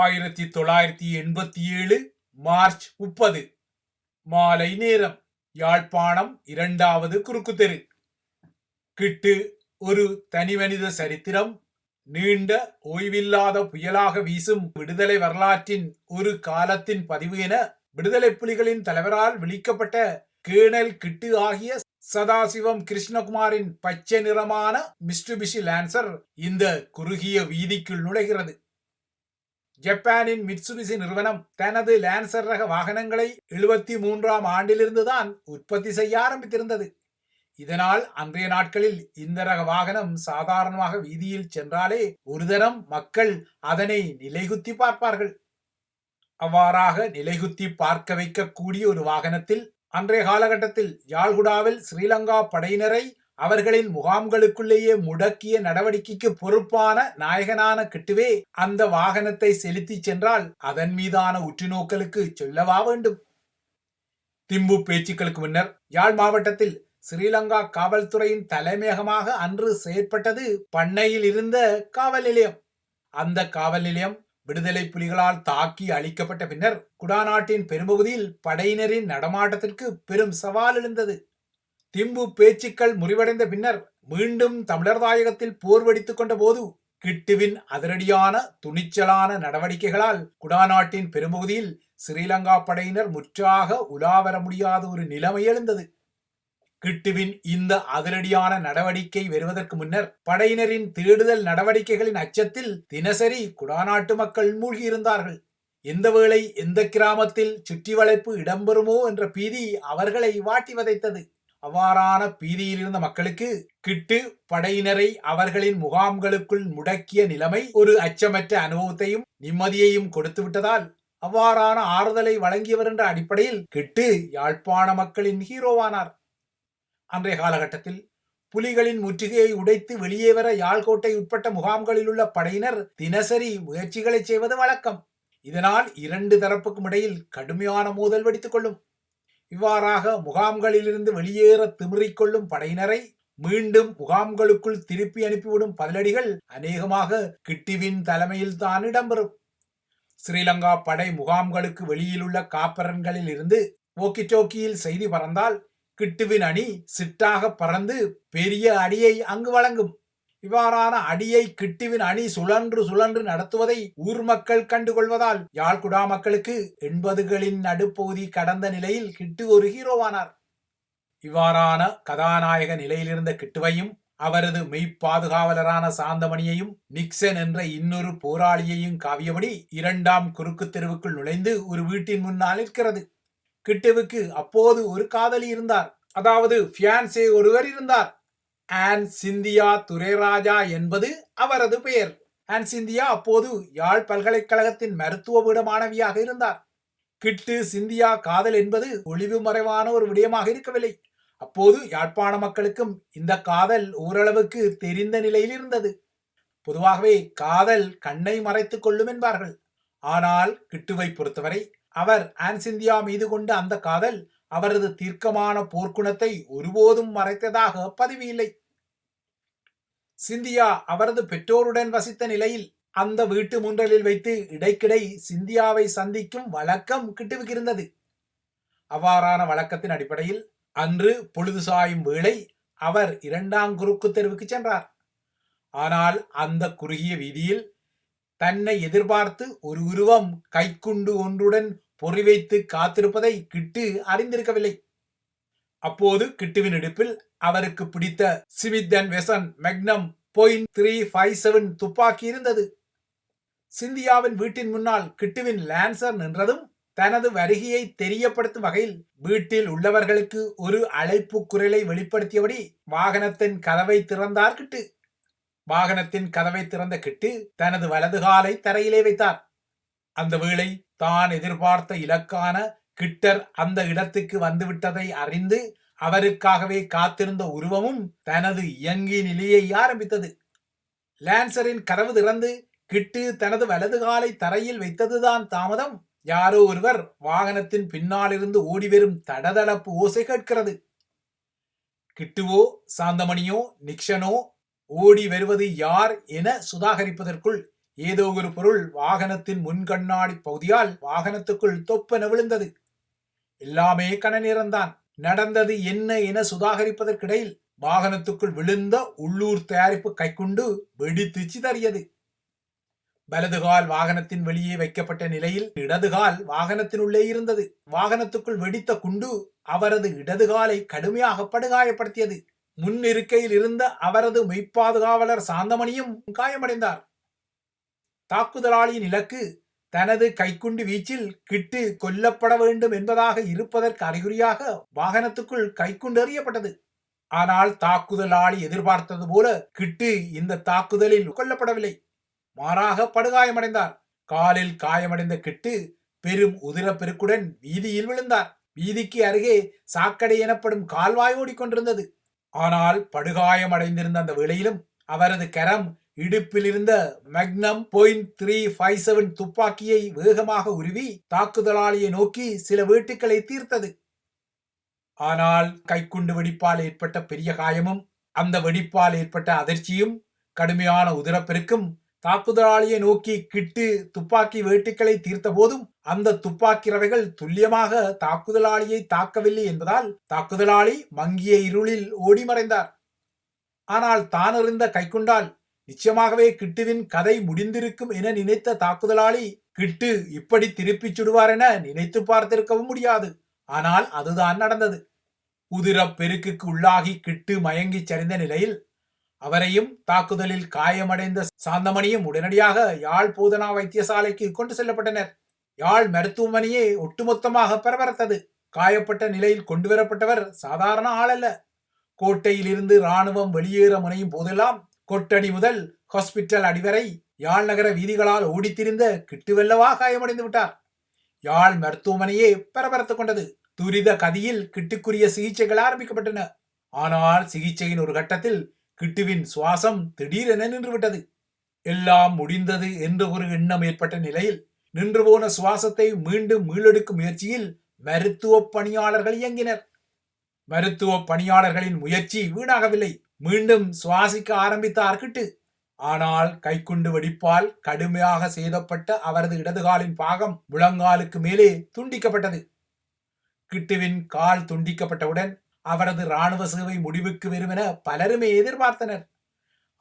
ஆயிரத்தி தொள்ளாயிரத்தி எண்பத்தி ஏழு மார்ச் முப்பது. மாலை நேரம். யாழ்ப்பாணம் இரண்டாவது குறுக்கு தெரு. கிட்டு ஒரு தனிமனித சரித்திரம். நீண்ட ஓய்வில்லாத புயலாக வீசும் விடுதலை வரலாற்றின் ஒரு காலத்தின் பதிவு என விடுதலை புலிகளின் தலைவரால் விளிக்கப்பட்ட கேணல் கிட்டு ஆகிய சதாசிவம் கிருஷ்ணகுமாரின் பச்சை நிறமான மிஸ்டுபிஷி லான்சர் இந்த குறுகிய வீதிக்குள் நுழைகிறது. ஜப்பானின் மிட்சுபிசி நிறுவனம் தனது லான்சர் ரக வாகனங்களை எழுபத்தி மூன்றாம் ஆண்டிலிருந்துதான் உற்பத்தி செய்ய ஆரம்பித்திருந்தது. இதனால் அன்றைய நாட்களில் இந்த ரக வாகனம் சாதாரணமாக வீதியில் சென்றாலே ஒரு தரம் மக்கள் அதனை நிலைகுத்தி பார்ப்பார்கள். அவ்வாறாக நிலைகுத்தி பார்க்க வைக்கக்கூடிய ஒரு வாகனத்தில் அன்றைய காலகட்டத்தில் யாழ்குடாவில் ஸ்ரீலங்கா படையினரை அவர்களின் முகாம்களுக்குள்ளேயே முடக்கிய நடவடிக்கைக்கு பொறுப்பான நாயகனான கிட்டுவே அந்த வாகனத்தை செலுத்தி சென்றால் அதன் மீதான உற்றுநோக்கலுக்கு சொல்லவா வேண்டும்? திம்பு பேச்சுக்களுக்கு முன்னர் யாழ் மாவட்டத்தில் ஸ்ரீலங்கா காவல்துறையின் தலைமையகமாக அன்று செயற்பட்டது பண்ணையில் இருந்த காவல் நிலையம். அந்த காவல் நிலையம் விடுதலை புலிகளால் தாக்கி அழிக்கப்பட்ட பின்னர் குடாநாட்டின் பெரும்பகுதியில் படையினரின் நடமாட்டத்திற்கு பெரும் சவால் எழுந்தது. திம்பு பேச்சுக்கள் முறிவடைந்த பின்னர் மீண்டும் தமிழர் தாயகத்தில் போர் வெடித்துக் கொண்ட போது கிட்டுவின் அதிரடியான துணிச்சலான நடவடிக்கைகளால் குடாநாட்டின் பெரும்பகுதியில் ஸ்ரீலங்கா படையினர் முற்றாக உலாவர முடியாத ஒரு நிலைமை எழுந்தது. கிட்டுவின் இந்த அதிரடியான நடவடிக்கை வருவதற்கு முன்னர் படையினரின் தேடுதல் நடவடிக்கைகளின் அச்சத்தில் தினசரி குடாநாட்டு மக்கள் மூழ்கியிருந்தார்கள் எந்த வேளை எந்த கிராமத்தில் சுற்றி வளைப்பு இடம்பெறுமோ என்ற பீதி அவர்களை வாட்டி வதைத்தது. அவ்வாறான பீதியில் இருந்த மக்களுக்கு கிட்டு படையினரை அவர்களின் முகாம்களுக்குள் முடக்கிய நிலைமை ஒரு அச்சமற்ற அனுபவத்தையும் நிம்மதியையும் கொடுத்து விட்டதால் அவ்வாறான ஆறுதலை வழங்கியவர் என்ற அடிப்படையில் கிட்டு யாழ்ப்பாண மக்களின் ஹீரோவானார். அன்றைய காலகட்டத்தில் புலிகளின் முற்றுகையை உடைத்து வெளியே வர யாழ்கோட்டை உட்பட்ட முகாம்களில் உள்ள படையினர் தினசரி முயற்சிகளை செய்வது வழக்கம். இதனால் இரண்டு தரப்புக்கும் இடையில் கடுமையான மோதல் வெடித்துக் கொள்ளும். இவ்வாறாக முகாம்களிலிருந்து வெளியேற திமிறிக்கொள்ளும் படையினரை மீண்டும் முகாம்களுக்குள் திருப்பி அனுப்பிவிடும் பதிலடிகள் அநேகமாக கிட்டிவின் தலைமையில் தான் இடம்பெறும். ஸ்ரீலங்கா படை முகாம்களுக்கு வெளியில் உள்ள காப்பரன்களில் இருந்து ஓக்கிடோக்கியில் செய்தி பறந்தால் கிட்டுவின் அணி சிட்டாக பறந்து பெரிய அடியை அங்கு வழங்கும். இவ்வாறான அடியை கிட்டுவின் அணி சுழன்று சுழன்று நடத்துவதை ஊர் மக்கள் கண்டுகொள்வதால் யாழ்குடா மக்களுக்கு எண்பதுகளின் நடுப்பகுதி கடந்த நிலையில் கிட்டு ஒரு ஹீரோவானார். இவ்வாறான கதாநாயக நிலையிலிருந்த கிட்டுவையும் அவரது மெய்ப்பாதுகாவலரான சாந்தமணியையும் நிக்சன் என்ற இன்னொரு போராளியையும் காவியபடி இரண்டாம் குறுக்கு தெருவுக்குள் நுழைந்து ஒரு வீட்டின் முன்னால் இருக்கிறது கிட்டுவுக்கு அப்போது ஒரு காதலி இருந்தார். அதாவது ஃபியான்சே ஒருவர் இருந்தார். ஆன் சிந்தியா துரைராஜா என்பது அவரது பெயர். ஆன் சிந்தியா அப்போது யாழ் பல்கலைக்கழகத்தின் மருத்துவ பீட மாணவியாக இருந்தார். கிட்டு சிந்தியா காதல் என்பது ஒளிவு மறைவான ஒரு விடயமாக இருக்கவில்லை. அப்போது யாழ்ப்பாண மக்களுக்கும் இந்த காதல் ஓரளவுக்கு தெரிந்த நிலையில் இருந்தது. பொதுவாகவே காதல் கண்ணை மறைத்துக் கொள்ளும் என்பார்கள். ஆனால் கிட்டுவை பொறுத்தவரை அவர் ஆன்சிந்தியா மீது கொண்ட அந்த காதல் அவரது தீர்க்கமான போர்க்குணத்தை ஒருபோதும் மறைத்ததாக பதிவு இல்லை. சிந்தியா அவரது பெற்றோருடன் வசித்த நிலையில் அந்த வீட்டு முன்றலில் வைத்து இடைக்கிடை சிந்தியாவை சந்திக்கும் வழக்கம் கிட்டுவுக்கு இருந்தது அவ்வாறான வழக்கத்தின் அடிப்படையில் அன்று பொழுது சாயும் வேளை அவர் இரண்டாம் குறுக்கு தெருவுக்கு சென்றார். ஆனால் அந்த குறுகிய வீதியில் தன்னை எதிர்பார்த்து ஒரு உருவம் கைக்குண்டு ஒன்றுடன் பொறி வைத்து காத்திருப்பதை கிட்டு அறிந்திருக்கவில்லை. அப்போது கிட்டுவின் இடுப்பில் அவருக்கு பிடித்த Smith and Wesson magnum point three five seven துப்பாக்கி இருந்தது. சிந்தியாவின் வீட்டின் முன்னால் கிட்டுவின் லான்சர் நின்றதும் தனது வருகையை தெரியப்படுத்தும் வகையில் வீட்டில் உள்ளவர்களுக்கு ஒரு அழைப்பு குரலை வெளிப்படுத்தியபடி வாகனத்தின் கதவை திறந்தார் கிட்டு. வாகனத்தின் கதவை திறந்த கிட்டு தனது வலது காலை தரையிலே வைத்தார். அந்த வேளை தான் எதிர்பார்த்த இலக்கான கிட்டர் அந்த இடத்துக்கு வந்துவிட்டதை அறிந்து அவருக்காகவே காத்திருந்த உருவமும் தனது இயங்கி நிலையை ஆரம்பித்தது. லான்சரின் கதவு திறந்து கிட்டு தனது வலது காலை தரையில் வைத்ததுதான் தாமதம். யாரோ ஒருவர் வாகனத்தின் பின்னாலிருந்து ஓடிவரும் தடதளப்பு ஓசை கேட்கிறது. கிட்டுவோ சாந்தமணியோ நிக்ஷனோ ஓடி வருவது யார் என சுதாகரிப்பதற்குள் ஏதோ ஒரு பொருள் வாகனத்தின் முன்கண்ணாடி பகுதியால் வாகனத்துக்குள் தொப்பென விழுந்தது. எல்லாமே கனநிறந்தான். நடந்தது என்ன என சுதாகரிப்பதற்கிடையில் வாகனத்துக்குள் விழுந்த உள்ளூர் தயாரிப்பு கைக்குண்டு வெடித்து சிதறியது வலதுகால் வாகனத்தின் வெளியே வைக்கப்பட்ட நிலையில் இடதுகால் வாகனத்தினுள்ளே இருந்தது. வாகனத்துக்குள் வெடித்த குண்டு அவரது இடதுகாலை கடுமையாக படுகாயப்படுத்தியது. முன் இருக்கையில் இருந்த அவரது மெய்ப்பாதுகாவலர் சாந்தமணியும் காயமடைந்தார். தாக்குதலாளியின் இலக்கு தனது கைக்குண்டு வீச்சில் கிட்டு கொல்லப்பட வேண்டும் என்பதாக இருப்பதற்கு அறிகுறியாக வாகனத்துக்குள் கைக்குண்டு எறியப்பட்டது. ஆனால் தாக்குதலாளி எதிர்பார்த்தது போல கிட்டு இந்த தாக்குதலில் கொல்லப்படவில்லை. மாறாக படுகாயமடைந்தார். காலில் காயமடைந்த கிட்டு பெரும் உதிரப்பெருக்குடன் வீதியில் விழுந்தார். வீதிக்கு அருகே சாக்கடை எனப்படும் கால்வாய் ஓடிக்கொண்டிருந்தது. ஆனால் படுகாயமடைந்திருந்த அந்த வேளையிலும் அவரது கரம் இடுப்பில் இருந்த magnum point three five seven துப்பாக்கியை வேகமாக உருவி தாக்குதலாளியை நோக்கி சில வீட்டுக்களை தீர்த்தது. ஆனால் கைக்குண்டு வெடிப்பால் ஏற்பட்ட பெரிய காயமும் அந்த வெடிப்பால் ஏற்பட்ட அதிர்ச்சியும் கடுமையான உதிரப்பெருக்கும் தாக்குதலாளியை நோக்கி கிட்டு துப்பாக்கி வேட்டுக்களை தீர்த்த போதும் அந்த துப்பாக்கி ரவைகள் துல்லியமாக தாக்குதலாளியை தாக்கவில்லை என்பதால் தாக்குதலாளி மங்கிய இருளில் ஓடி மறைந்தார். ஆனால் தான் அறிந்த கைக்குண்டால் நிச்சயமாகவே கிட்டுவின் கதை முடிந்திருக்கும் என நினைத்த தாக்குதலாளி கிட்டு இப்படி திருப்பிச் சுடுவார் என நினைத்து பார்த்திருக்கவும் முடியாது. ஆனால் அதுதான் நடந்தது. உதிரப் பெருக்குக்கு உள்ளாகி கிட்டு மயங்கி சரிந்த நிலையில் அவரையும் தாக்குதலில் காயமடைந்த சாந்தமணியும் உடனடியாக யாழ் பூதனா வைத்தியசாலைக்கு கொண்டு செல்லப்பட்டனர். யாழ் மருத்துவமனையே ஒட்டுமொத்தமாக பரபரத்தது. காயப்பட்ட நிலையில் கொண்டு வரப்பட்டவர் சாதாரண ஆளல்ல. கோட்டையில் இருந்து ராணுவம் வெளியேற முனையும் போதெல்லாம் கொட்டடி முதல் ஹாஸ்பிட்டல் அடிவரை யாழ் நகர வீதிகளால் ஓடித்திருந்த கிட்டுவெல்லவா காயமடைந்து விட்டார். யாழ் மருத்துவமனையே பரபரத்துக் கொண்டது. துரித கதியில் கிட்டுக்குரிய சிகிச்சைகள் ஆரம்பிக்கப்பட்டன. ஆனால் சிகிச்சையின் ஒரு கட்டத்தில் கிட்டுவின் சுவாசம் திடீரென நின்றுவிட்டது. எல்லாம் முடிந்தது என்ற ஒரு எண்ணம் ஏற்பட்ட நிலையில் நின்று போன சுவாசத்தை மீண்டும் மீளெடுக்கும் முயற்சியில் மருத்துவ பணியாளர்கள் இயங்கினர். மருத்துவ பணியாளர்களின் முயற்சி வீணாகவில்லை. மீண்டும் சுவாசிக்க ஆரம்பித்தார் கிட்டு ஆனால் கைக்குண்டு வெடிப்பால் கடுமையாக சேதப்பட்ட அவரது இடதுகாலின் பாகம் முழங்காலுக்கு மேலே துண்டிக்கப்பட்டது. கிட்டுவின் கால் துண்டிக்கப்பட்டவுடன் அவரது இராணுவ சேவை முடிவுக்கு வரும் என பலருமே எதிர்பார்த்தனர்.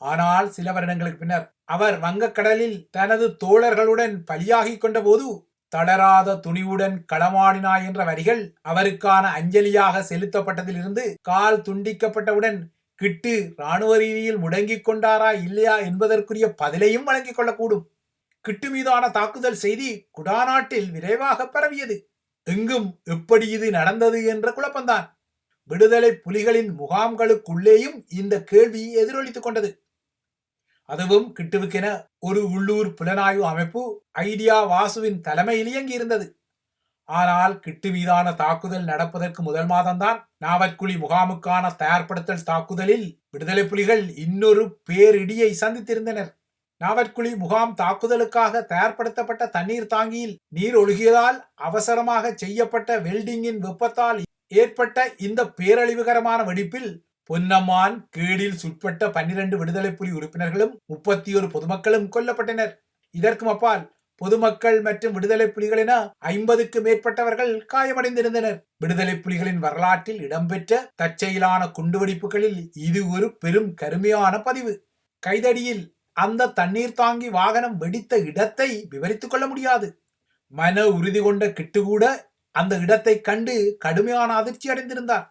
ஆனால் சில வருடங்களுக்கு பின்னர் அவர் வங்கக்கடலில் தனது தோழர்களுடன் பலியாகிக் கொண்ட போது தளராத துணிவுடன் களமாடினாய் என்ற வரிகள் அவருக்கான அஞ்சலியாக செலுத்தப்பட்டதிலிருந்து கால் துண்டிக்கப்பட்டவுடன் கிட்டு ராணுவ ரீதியில் முடங்கிக் கொண்டாரா இல்லையா என்பதற்குரிய பதிலையும் வழங்கிக் கொள்ளக்கூடும். கிட்டு மீதான தாக்குதல் செய்தி குடாநாட்டில் விரைவாக பரவியது. எங்கும் எப்படி இது நடந்தது என்ற குழப்பம்தான். விடுதலை புலிகளின் முகாம்களுக்குள்ளேயும் இந்த கேள்வி எதிரொலித்துக் கொண்டது. அதுவும் கிட்டுவுக்கென ஒரு உள்ளூர் புலனாய்வு அமைப்பு ஐடியா வாசுவின் தலைமையில் இயங்கியிருந்தது. ஆனால் கிட்டு மீதான தாக்குதல் நடப்பதற்கு முதல் மாதம்தான் நாவற்குழி முகாமுக்கான தயார்படுத்தல் தாக்குதலில் விடுதலை புலிகள் இன்னொரு பேரிடியை சந்தித்திருந்தனர். நாவற்குழி முகாம் தாக்குதலுக்காக தயார்படுத்தப்பட்ட தண்ணீர் தாங்கியில் நீர் ஒழுகியதால் அவசரமாக செய்யப்பட்ட வெல்டிங்கின் வெப்பத்தால் ஏற்பட்ட இந்த பேரழிவுகரமான வெடிப்பில் பொன்னம்மான் கேடில் சுட்பட்ட பன்னிரண்டு விடுதலை புலி உறுப்பினர்களும் முப்பத்தி ஒரு பொதுமக்களும் கொல்லப்பட்டனர். இதற்கும் அப்பால் பொதுமக்கள் மற்றும் விடுதலை புலிகள் என ஐம்பதுக்கு மேற்பட்டவர்கள் காயமடைந்திருந்தனர். விடுதலை புலிகளின் வரலாற்றில் இடம்பெற்ற தற்செயலான குண்டுவெடிப்புகளில் இது ஒரு பெரும் கருமையான பதிவு. கைதடியில் அந்த தண்ணீர் தாங்கி வாகனம் வெடித்த இடத்தை விவரித்துக் கொள்ள முடியாது. மன உறுதி கொண்ட கிட்டு கூட அந்த இடத்தை கண்டு கடுமையான அதிர்ச்சி அடைந்திருந்தார்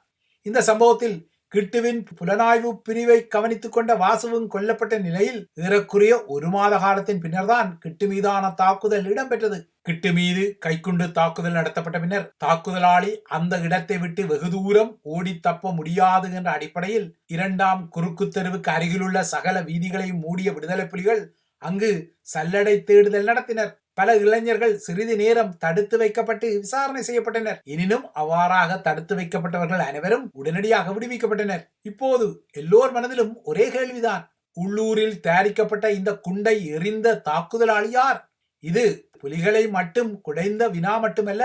இந்த சம்பவத்தில் கிட்டுவின் புலனாய்வு பிரிவை கவனித்துக் கொண்ட வாசுவும் கொல்லப்பட்ட நிலையில் ஏறக்குறைய ஒரு மாத காலத்தின் பின்னர்தான் கிட்டு மீதான தாக்குதல் இடம்பெற்றது. கிட்டு மீது கைக்குண்டு தாக்குதல் நடத்தப்பட்ட பின்னர் தாக்குதலாளி அந்த இடத்தை விட்டு வெகு தூரம் ஓடி தப்ப முடியாது என்ற அடிப்படையில் இரண்டாம் குறுக்கு தெருவுக்கு அருகிலுள்ள சகல வீதிகளையும் மூடிய விடுதலை புலிகள் அங்கு சல்லடை தேடுதல் நடத்தினர். பல இளைஞர்கள் சிறிது நேரம் தடுத்து வைக்கப்பட்டு விசாரணை செய்யப்பட்டனர். எனினும் அவ்வாறாக தடுத்து வைக்கப்பட்டவர்கள் அனைவரும் உடனடியாக விடுவிக்கப்பட்டனர். இப்போது எல்லோர் மனதிலும் ஒரே கேள்விதான். உள்ளூரில் தயாரிக்கப்பட்ட இந்த குண்டை எறிந்த தாக்குதலாளி யார்? இது புலிகளை மட்டும் குடைந்த வினா மட்டுமல்ல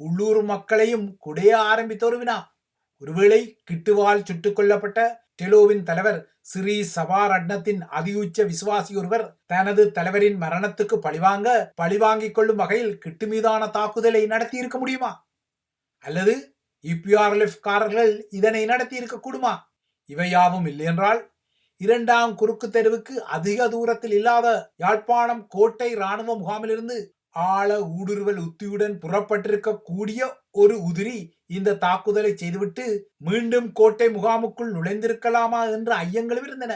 உள்ளூர் மக்களையும் குடைய ஆரம்பித்த ஒரு வினா. ஒருவேளை கிட்டுவால் சுட்டுக் கொல்லப்பட்ட டெலோவின் தலைவர் ஸ்ரீ சபாரட்னத்தின் அதியுச்ச விசுவாசி ஒருவர் தனது தலைவரின் மரணத்துக்கு பழிவாங்க பழிவாங்கிக் கொள்ளும் வகையில் கிட்டு மீதான தாக்குதலை நடத்தி இருக்க முடியுமா? அல்லது இபிஆர்எல்எஃப் காரர்கள் இதனை நடத்தி கூடுமா? இவையாவும் இல்லையென்றால் இரண்டாம் குறுக்கு தெருவுக்கு அதிக தூரத்தில் இல்லாத யாழ்ப்பாணம் கோட்டை ராணுவ முகாமிலிருந்து ஆழ ஊடுருவல் உத்தியுடன் புறப்பட்டிருக்க கூடிய ஒரு உதிரி இந்த தாக்குதலை செய்துவிட்டு மீண்டும் கோட்டை முகாமுக்குள் நுழைந்திருக்கலாமா என்ற ஐயங்களும் இருந்தன.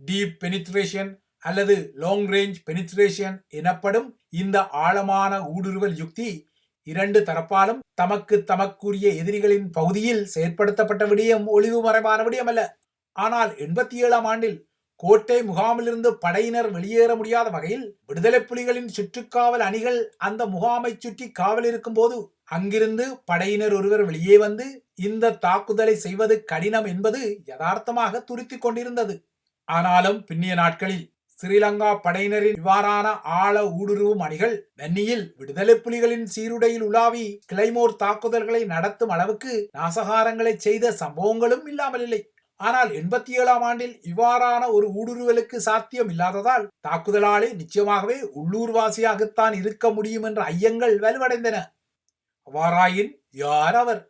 டீப் பெனிட்ரேஷன் அல்லது லாங் ரேஞ்ச் பெனிட்ரேஷன் எனப்படும் இந்த ஆழமான ஊடுருவல் யுக்தி இரண்டு தரப்பாலும் தமக்கு தமக்குரிய எதிரிகளின் பகுதியில் செயற்படுத்தப்பட்ட விடயம் ஒளிவு மறைவான விடயம் அல்ல ஆனால் எண்பத்தி ஏழாம் ஆண்டில் கோட்டை முகாமிலிருந்து படையினர் வெளியேற முடியாத வகையில் விடுதலை புலிகளின் சுற்றுக்காவல் அணிகள் அந்த முகாமை சுற்றி காவல் இருக்கும் போது அங்கிருந்து படையினர் ஒருவர் வெளியே வந்து இந்த தாக்குதலை செய்வது கடினம் என்பது யதார்த்தமாக துருத்திக் கொண்டிருந்தது. ஆனாலும் பின்னிய நாட்களில் ஸ்ரீலங்கா படையினரின் இவ்வாறான ஆழ ஊடுருவும் அணிகள் வென்னியில் விடுதலை புலிகளின் சீருடையில் உலாவி கிளைமோர் தாக்குதல்களை நடத்தும் அளவுக்கு நாசகாரங்களை செய்த சம்பவங்களும் இல்லாமல் இல்லை ஆனால் எண்பத்தி ஏழாம் ஆண்டில் இவ்வாறான ஒரு ஊடுருவலுக்கு சாத்தியம் இல்லாததால் தாக்குதலாளி நிச்சயமாகவே உள்ளூர்வாசியாகத்தான் இருக்க முடியும் என்ற ஐயங்கள் வலுவடைந்தன. அவ்வாறாயின் யார் அவர்?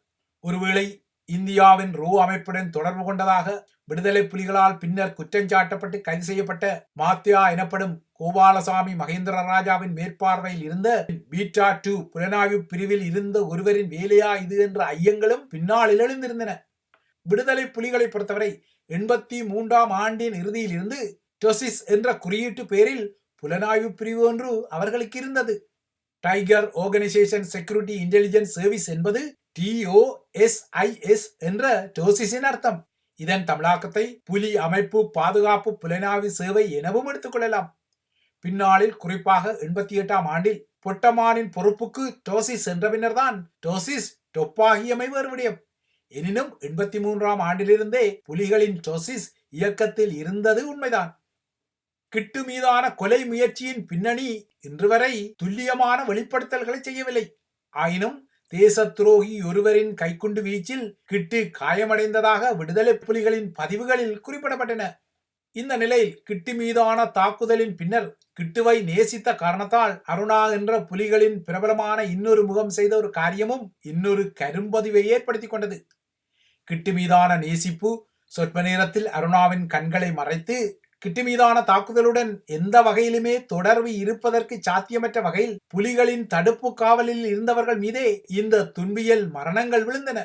ஒருவேளை இந்தியாவின் ரோ அமைப்புடன் தொடர்பு கொண்டதாக விடுதலை புலிகளால் பின்னர் குற்றஞ்சாட்டப்பட்டு கைது செய்யப்பட்ட மாத்தியா எனப்படும் கோபாலசாமி மகேந்திர ராஜாவின் மேற்பார்வையில் இருந்த பீட்டா டூ புலனாய்வு பிரிவில் இருந்த ஒருவரின் வேலையா இது என்ற ஐயங்களும் பின்னால் எழுந்திருந்தன. விடுதலை புலிகளை பொறுத்தவரை எண்பத்தி மூன்றாம் ஆண்டின் இறுதியிலிருந்து டொசிஸ் என்ற குறியீட்டு பேரில் புலனாய்வு பிரிவு ஒன்று அவர்களுக்கு இருந்தது. Tiger organisation security intelligence service என்பது டிஓஎஸ்ஐஎஸ் என்ற டோசிஸின் அர்த்தம். இதன் தமிழாக்கத்தை புலி அமைப்பு பாதுகாப்பு புலனாய்வு சேவை எனவும் எடுத்துக்கொள்ளலாம் பின்னாளில் குறிப்பாக எண்பத்தி எட்டாம் ஆண்டில் பொட்டமானின் பொறுப்புக்கு டோசிஸ் என்ற பின்னர்தான் டோசிஸ் டொப்பாகியமை வேறு விடயம் எனினும் எண்பத்தி மூன்றாம் ஆண்டிலிருந்தே புலிகளின் டோசிஸ் இயக்கத்தில் இருந்தது உண்மைதான். கிட்டு மீதான கொலை முயற்சியின் பின்னணி இன்று வரை துல்லியமான வெளிப்படுத்தல்களை செய்யவில்லை. ஆயினும் தேச துரோகி ஒருவரின் கைக்குண்டு வீச்சில் கிட்டு காயமடைந்ததாக விடுதலை புலிகளின் பதிவுகளில் குறிப்பிடப்பட்டன. இந்த நிலையில் கிட்டு மீதான தாக்குதலின் பின்னர் கிட்டுவை நேசித்த காரணத்தால் அருணா என்ற புலிகளின் பிரபலமான இன்னொரு முகம் செய்த ஒரு காரியமும் இன்னொரு கரும்பதிவை ஏற்படுத்தி கொண்டது. கிட்டு மீதான நேசிப்பு சொற்ப நேரத்தில் அருணாவின் கண்களை மறைத்து கிட்டு மீதான தாக்குதலுடன் எந்த வகையிலுமே தொடர்பு இருப்பதற்கு சாத்தியமற்ற வகையில் புலிகளின் தடுப்பு காவலில் இருந்தவர்கள் மீதே இந்த துன்பியல் மரணங்கள் விழுந்தன.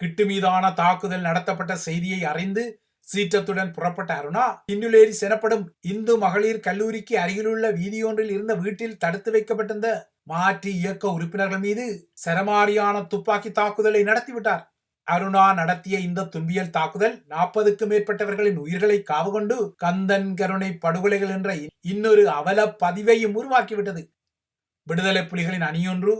கிட்டு மீதான தாக்குதல் நடத்தப்பட்ட செய்தியை அறிந்து சீற்றத்துடன் புறப்பட்ட அருணா இன்னுலேரி எனப்படும் இந்து மகளிர் கல்லூரிக்கு அருகிலுள்ள வீதியொன்றில் இருந்த வீட்டில் தடுத்து வைக்கப்பட்டிருந்த மாற்றி இயக்க உறுப்பினர்கள் மீது சரமாரியான துப்பாக்கி தாக்குதலை நடத்திவிட்டார். அருணா நடத்திய இந்த துன்பியல் தாக்குதல் நாற்பதுக்கும் மேற்பட்டவர்களின் உயிர்களை காவுகொண்டு கந்தன் கருணை படுகொலைகள் என்ற இன்னொரு அவல பதிவையும் உருவாக்கிவிட்டது. விடுதலை புலிகளின் அணியொன்று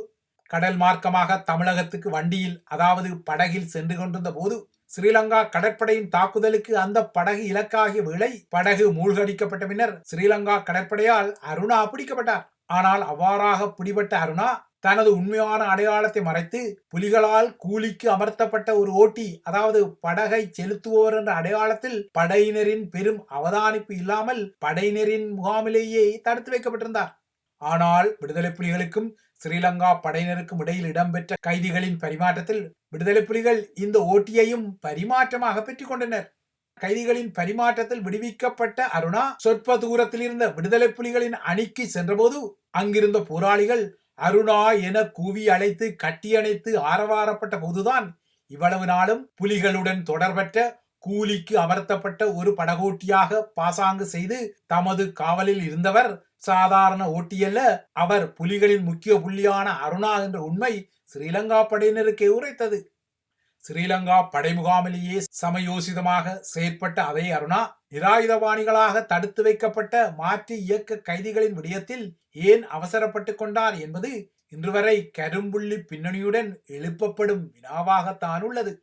கடல் மார்க்கமாக தமிழகத்துக்கு வண்டியில் அதாவது படகில் சென்று கொண்டிருந்த போது ஸ்ரீலங்கா கடற்படையின் தாக்குதலுக்கு அந்த படகு இலக்காகிய வேளை படகு மூழ்கடிக்கப்பட்ட பின்னர் ஸ்ரீலங்கா கடற்படையால் அருணா பிடிக்கப்பட்டார். ஆனால் அவ்வாறாக பிடிபட்ட அருணா தனது உண்மையான அடையாளத்தை மறைத்து புலிகளால் கூலிக்கு அமர்த்தப்பட்ட ஒரு ஓட்டி அதாவது படகை செலுத்துவோர் என்ற அடையாளத்தில் படையினரின் பெரும் அவதானிப்பு இல்லாமல் படையினரின் முகாமிலேயே தடுத்து வைக்கப்பட்டிருந்தார். ஆனால் விடுதலை புலிகளுக்கும் ஸ்ரீலங்கா படையினருக்கும் இடையில் இடம்பெற்ற கைதிகளின் பரிமாற்றத்தில் விடுதலை புலிகள் இந்த ஓட்டியையும் பரிமாற்றமாக பெற்றுக் கொண்டனர். கைதிகளின் பரிமாற்றத்தில் விடுவிக்கப்பட்ட அருணா சொற்ப தூரத்தில் இருந்த விடுதலை புலிகளின் அணிக்கு சென்றபோது அங்கிருந்த போராளிகள் அருணா என கூவி அழைத்து கட்டியணைத்து ஆரவாரப்பட்ட போதுதான் இவ்வளவு நாளும் புலிகளுடன் தொடர்பற்ற கூலிக்கு அமர்த்தப்பட்ட ஒரு படகோட்டியாக பாசாங்கு செய்து தமது காவலில் இருந்தவர் சாதாரண ஓட்டியல்ல அவர் புலிகளின் முக்கிய புள்ளியான அருணா என்ற உண்மை ஸ்ரீலங்கா படையினருக்கே உரைத்தது. ஸ்ரீலங்கா படைமுகாமிலேயே சமயோசிதமாக செயற்பட்ட அதே அருணா நிராயுதபாணிகளாக தடுத்து வைக்கப்பட்ட மாற்று இயக்க கைதிகளின் விடயத்தில் ஏன் அவசரப்பட்டு கொண்டார் என்பது இன்று வரை கரும்புள்ளி பின்னணியுடன் எழுப்பப்படும் வினாவாகத்தான் உள்ளது.